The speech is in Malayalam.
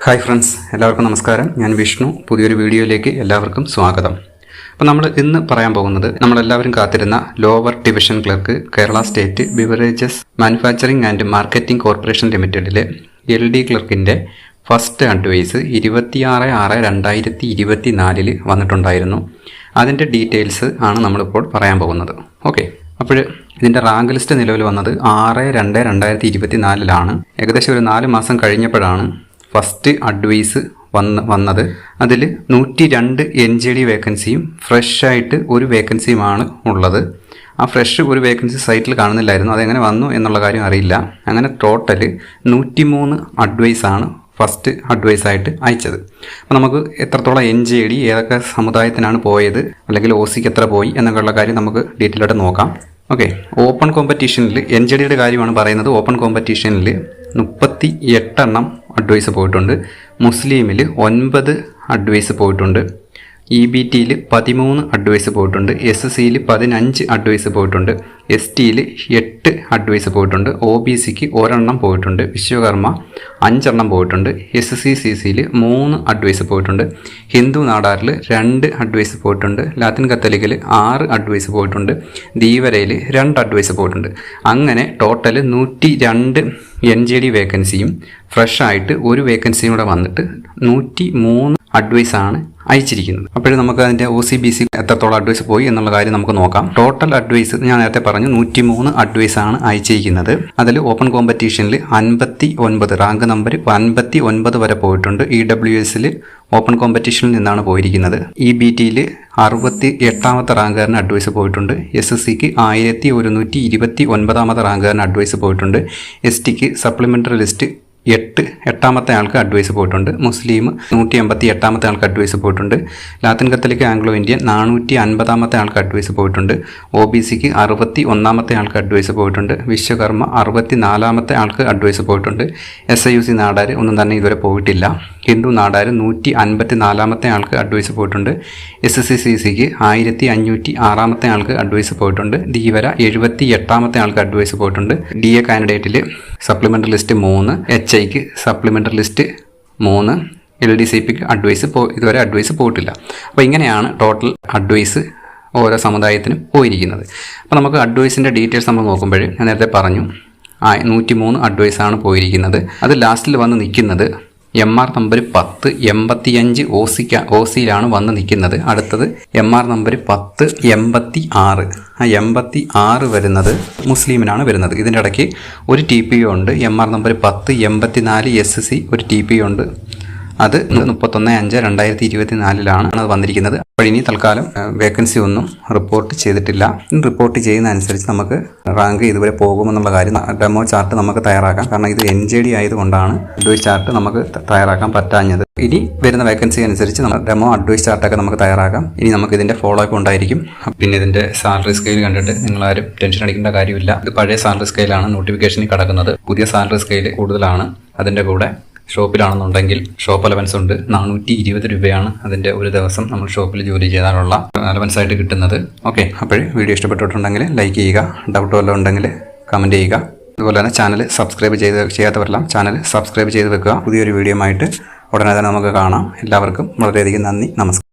ഹായ് ഫ്രണ്ട്സ് എല്ലാവർക്കും നമസ്കാരം. ഞാൻ വിഷ്ണു. പുതിയൊരു വീഡിയോയിലേക്ക് എല്ലാവർക്കും സ്വാഗതം. അപ്പോൾ നമ്മൾ ഇന്ന് പറയാൻ പോകുന്നത് നമ്മളെല്ലാവരും കാത്തിരുന്ന lower division clerk Kerala state beverages manufacturing and marketing corporation ലിമിറ്റഡിലെ L D ക്ലർക്കിന്റെ ഫസ്റ്റ് അഡ്വൈസ് ഇരുപത്തിയാറ് ആറ് രണ്ടായിരത്തി ഇരുപത്തി നാലിൽ വന്നിട്ടുണ്ടായിരുന്നു. അതിന്റെ ഡീറ്റെയിൽസ് ആണ് നമ്മളിപ്പോൾ പറയാൻ പോകുന്നത്. ഓക്കെ അപ്പോൾ ഇതിന്റെ റാങ്ക് ലിസ്റ്റ് നിലവിൽ വന്നത് ആറ് രണ്ട് രണ്ടായിരത്തി ഇരുപത്തി നാലിലാണ് ഏകദേശം ഒരു നാല് മാസം കഴിഞ്ഞപ്പോഴാണ് ഫസ്റ്റ് അഡ്വൈസ് വന്ന് വന്നത്. അതിൽ നൂറ്റി രണ്ട് എൻ ജി ഡി വേക്കൻസിയും ഫ്രഷായിട്ട് ഒരു വേക്കൻസിയുമാണ് ഉള്ളത്. ആ ഫ്രഷ് ഒരു വേക്കൻസി സൈറ്റിൽ കാണുന്നില്ലായിരുന്നു. അതെങ്ങനെ വന്നു എന്നുള്ള കാര്യം അറിയില്ല. അങ്ങനെ ടോട്ടൽ നൂറ്റി മൂന്ന് അഡ്വൈസാണ് ഫസ്റ്റ് അഡ്വൈസായിട്ട് അയച്ചത്. അപ്പോൾ നമുക്ക് എത്രത്തോളം എൻ ജി ഡി ഏതൊക്കെ സമുദായത്തിനാണ് പോയത് അല്ലെങ്കിൽ ഒ സിക്ക് എത്ര പോയി എന്നൊക്കെയുള്ള കാര്യം നമുക്ക് ഡീറ്റെയിൽ ആയിട്ട് നോക്കാം. ഓക്കെ ഓപ്പൺ കോമ്പറ്റീഷനിൽ എൻ ജെ ഡിയുടെ കാര്യമാണ് പറയുന്നത്. ഓപ്പൺ കോമ്പറ്റീഷനിൽ മുപ്പത്തി എട്ടെണ്ണം അഡ്വൈസ് പോയിട്ടുണ്ട്. മുസ്ലിമിൽ ഒൻപത് അഡ്വൈസ് പോയിട്ടുണ്ട്. ഇ ബി ടിയിൽ പതിമൂന്ന് അഡ്വൈസ് പോയിട്ടുണ്ട്. എസ് സിയിൽ പതിനഞ്ച് അഡ്വൈസ് പോയിട്ടുണ്ട്. എസ് ടിയിൽ എട്ട് അഡ്വൈസ് പോയിട്ടുണ്ട്. ഒ ബി സിക്ക് ഒരെണ്ണം പോയിട്ടുണ്ട്. വിശ്വകർമ്മ അഞ്ചെണ്ണം പോയിട്ടുണ്ട്. എസ് സി സി സിയിൽ മൂന്ന് അഡ്വൈസ് പോയിട്ടുണ്ട്. ഹിന്ദു നാടാറിൽ രണ്ട് അഡ്വൈസ് പോയിട്ടുണ്ട്. ലാത്തിൻ കത്തലിക്കിൽ ആറ് അഡ്വൈസ് പോയിട്ടുണ്ട്. ധീവരയിൽ രണ്ട് അഡ്വൈസ് പോയിട്ടുണ്ട്. അങ്ങനെ ടോട്ടൽ നൂറ്റി രണ്ട് എൻ ജെ ഡി വേക്കൻസിയും ഫ്രഷായിട്ട് ഒരു വേക്കൻസിയും കൂടെ വന്നിട്ട് നൂറ്റി മൂന്ന് അഡ്വൈസാണ് അയച്ചിരിക്കുന്നത്. അപ്പോഴും നമുക്ക് അതിന്റെ ഒ സി ബി സി എത്രത്തോളം അഡ്വൈസ് പോയി എന്നുള്ള കാര്യം നമുക്ക് നോക്കാം. ടോട്ടൽ അഡ്വൈസ് ഞാൻ നേരത്തെ പറഞ്ഞു നൂറ്റി മൂന്ന് അഡ്വൈസ് ആണ് അയച്ചിരിക്കുന്നത്. അതിൽ ഓപ്പൺ കോമ്പറ്റീഷനിൽ അൻപത്തി ഒൻപത് റാങ്ക് നമ്പർ അൻപത്തി ഒൻപത് വരെ പോയിട്ടുണ്ട്. ഇ ഡബ്ല്യു എസിൽ ഓപ്പൺ കോമ്പറ്റീഷനിൽ നിന്നാണ് പോയിരിക്കുന്നത്. ഇ ബി ടിയിൽ അറുപത്തി എട്ടാമത്തെ റാങ്കുകാരന് അഡ്വൈസ് പോയിട്ടുണ്ട്. എസ് എസ് സിക്ക് ആയിരത്തി ഒരുന്നൂറ്റി ഇരുപത്തി ഒൻപതാമത്തെ റാങ്കുകാരന് അഡ്വൈസ് പോയിട്ടുണ്ട് എസ് ടിക്ക് സപ്ലിമെന്ററി ലിസ്റ്റ് എട്ട് എട്ടാമത്തെ ആൾക്ക് അഡ്വൈസ് പോയിട്ടുണ്ട്. മുസ്ലിം നൂറ്റി എൺപത്തി എട്ടാമത്തെ ആൾക്ക് അഡ്വൈസ് പോയിട്ടുണ്ട്. ലാത്തിൻ കത്തലിക് ആംഗ്ലോ ഇന്ത്യൻ നാനൂറ്റി അൻപതാമത്തെ ആൾക്ക് അഡ്വൈസ് പോയിട്ടുണ്ട്. ഒ ബി സിക്ക് അറുപത്തി ഒന്നാമത്തെ ആൾക്ക് അഡ്വൈസ് പോയിട്ടുണ്ട്. വിശ്വകർമ്മ അറുപത്തി നാലാമത്തെ ആൾക്ക് അഡ്വൈസ് പോയിട്ടുണ്ട്. S I U C Nadar ഒന്നും തന്നെ ഇതുവരെ പോയിട്ടില്ല. ഹിന്ദു നാടാർ നൂറ്റി അൻപത്തി നാലാമത്തെ ആൾക്ക് അഡ്വൈസ് പോയിട്ടുണ്ട്. എസ് എസ് സി സി സിക്ക് ആയിരത്തി അഞ്ഞൂറ്റി ആറാമത്തെ ആൾക്ക് അഡ്വൈസ് പോയിട്ടുണ്ട്. ധീവര എഴുപത്തി എട്ടാമത്തെ ആൾക്ക് അഡ്വൈസ് പോയിട്ടുണ്ട്. ഡി എ കാൻഡിഡേറ്റിൽ സപ്ലിമെന്ററി ലിസ്റ്റ് മൂന്ന് എച്ച് ഐക്ക് സപ്ലിമെന്ററി ലിസ്റ്റ് മൂന്ന് എൽ ഡി സി പിക്ക് അഡ്വൈസ് പോ ഇതുവരെ അഡ്വൈസ് പോയിട്ടില്ല. അപ്പോൾ ഇങ്ങനെയാണ് ടോട്ടൽ അഡ്വൈസ് ഓരോ സമുദായത്തിനും പോയിരിക്കുന്നത്. അപ്പോൾ നമുക്ക് അഡ്വൈസിന്റെ ഡീറ്റെയിൽസ് നമ്മൾ നോക്കുമ്പോൾ ഞാൻ നേരത്തെ പറഞ്ഞു നൂറ്റി മൂന്ന് അഡ്വൈസാണ് പോയിരിക്കുന്നത്. അത് ലാസ്റ്റിൽ വന്ന് നിൽക്കുന്നത് എം ആർ നമ്പർ പത്ത് എൺപത്തിയഞ്ച് ഒ സിക്ക ഒ സിയിലാണ് വന്ന് നിൽക്കുന്നത്. അടുത്തത് എം ആർ നമ്പർ പത്ത് എൺപത്തി ആറ് ആ എൺപത്തി ആറ് വരുന്നത് മുസ്ലിമിനാണ് വരുന്നത്. ഇതിന്റെ ഇടയ്ക്ക് ഒരു ടി പി ഉണ്ട്. എം ആർ നമ്പർ പത്ത് എൺപത്തി നാല് എസ് സി ഒരു ടി പി ഉണ്ട്. അത് മുപ്പത്തൊന്ന് അഞ്ച് രണ്ടായിരത്തി ഇരുപത്തി നാലിലാണ് അത് വന്നിരിക്കുന്നത്. അപ്പോൾ ഇനി തൽക്കാലം വേക്കൻസി ഒന്നും റിപ്പോർട്ട് ചെയ്തിട്ടില്ല. റിപ്പോർട്ട് ചെയ്യുന്ന അനുസരിച്ച് നമുക്ക് റാങ്ക് ഇതുവരെ പോകുമെന്നുള്ള കാര്യം ഡെമോ ചാർട്ട് നമുക്ക് തയ്യാറാക്കാം. കാരണം ഇത് എൻ ജെ ഡി ആയതുകൊണ്ടാണ് അഡ്വൈസ് ചാർട്ട് നമുക്ക് തയ്യാറാക്കാൻ പറ്റാഞ്ഞത്. ഇനി വരുന്ന വേക്കൻസി അനുസരിച്ച് നമ്മൾ ഡെമോ അഡ്വൈസ് ചാർട്ടൊക്കെ നമുക്ക് തയ്യാറാക്കാം. ഇനി നമുക്ക് ഇതിന്റെ ഫോളോ അപ്പ് ഉണ്ടായിരിക്കും. പിന്നെ ഇതിന്റെ സാലറി സ്കെയിൽ കണ്ടിട്ട് നിങ്ങളാരും ടെൻഷൻ അടിക്കേണ്ട കാര്യമില്ല. ഇത് പഴയ സാലറി സ്കെയിലാണ് നോട്ടിഫിക്കേഷനിൽ കിടക്കുന്നത്. പുതിയ സാലറി സ്കെയിൽ കൂടുതലാണ്. അതിന്റെ കൂടെ ഷോപ്പിലാണെന്നുണ്ടെങ്കിൽ ഷോപ്പ് അലവൻസ് ഉണ്ട്. നാനൂറ്റി ഇരുപത് രൂപയാണ് അതിന്റെ ഒരു ദിവസം നമ്മൾ ഷോപ്പിൽ ജോലി ചെയ്താലുള്ള അലവൻസ് ആയിട്ട് കിട്ടുന്നത്. ഓക്കെ അപ്പോൾ വീഡിയോ ഇഷ്ടപ്പെട്ടിട്ടുണ്ടെങ്കിൽ ലൈക്ക് ചെയ്യുക. ഡൗട്ട് വല്ലതും ഉണ്ടെങ്കിൽ കമന്റ് ചെയ്യുക. അതുപോലെ തന്നെ ചാനൽ സബ്സ്ക്രൈബ് ചെയ്ത് ചെയ്യാത്തവരെല്ലാം ചാനൽ സബ്സ്ക്രൈബ് ചെയ്ത് വെക്കുക. പുതിയൊരു വീഡിയോ ആയിട്ട് ഉടനെ തന്നെ നമുക്ക് കാണാം. എല്ലാവർക്കും വളരെയധികം നന്ദി. നമസ്കാരം.